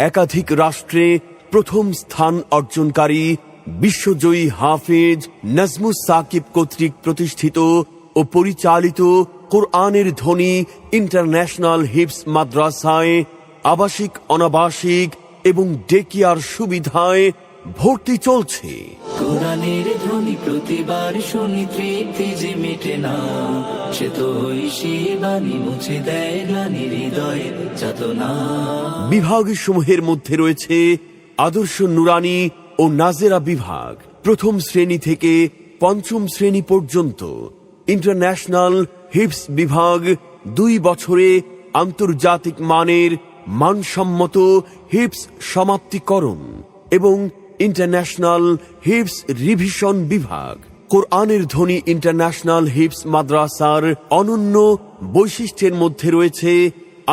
একাধিক রাষ্ট্রে প্রথম স্থান অর্জনকারী বিশ্বজয়ী হাফেজ নাজমুস সাকিব কর্তৃক প্রতিষ্ঠিত ও পরিচালিত কোরআনের ধ্বনি ইন্টারন্যাশনাল হিপস মাদ্রাসায় আবাসিক, অনাবাসিক এবং ডেকিয়ার সুবিধায় ভর্তি চলছে। কোরআনের ধ্বনি প্রতিবার শুনি তৃপ্তি যে মেটে না। সে তো ঐশী বাণী মুছে দেয় গ্লানি হৃদয়ের যাতনা বিভাগসমূহের মধ্যে রয়েছে আদর্শ নুরানি ও নাজেরা বিভাগ। প্রথম শ্রেণি থেকে পঞ্চম শ্রেণি পর্যন্ত ইন্টারন্যাশনাল হিপস বিভাগ দুই বছরে আন্তর্জাতিক মানের মানসম্মত হিপস সমাপ্তিকরণ এবং ইন্টারন্যাশনাল হিপস রিভিশন বিভাগ। কোরআনের ধ্বনি ইন্টারন্যাশনাল হিপস মাদ্রাসার অনন্য বৈশিষ্ট্যের মধ্যে রয়েছে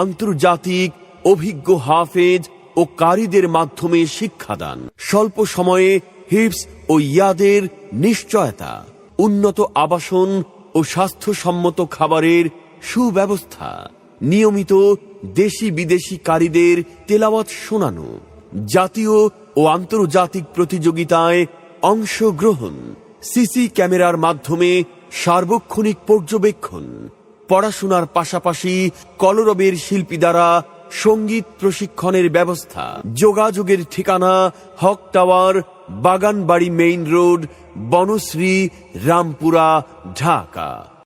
আন্তর্জাতিক অভিজ্ঞ হাফেজ ও কারীদের মাধ্যমে শিক্ষাদান। স্বল্প সময়ে হিপস ও ইয়াদের নিশ্চয়তা, উন্নত আবাসন ও স্বাস্থ্যসম্মত খাবারের সুব্যবস্থা, নিয়মিত দেশি বিদেশি কারীদের তেলাওয়াত শোনানো, জাতীয় ও আন্তর্জাতিক প্রতিযোগিতায় অংশগ্রহণ। সিসি ক্যামেরার মাধ্যমে সার্বক্ষণিক পর্যবেক্ষণ। পড়াশোনার পাশাপাশি কলরবের শিল্পী দ্বারা সংগীত প্রশিক্ষণের ব্যবস্থা। যোগাযোগের ঠিকানা Haque tower, Baganbari main road, Banasree, Rampura, Dhaka.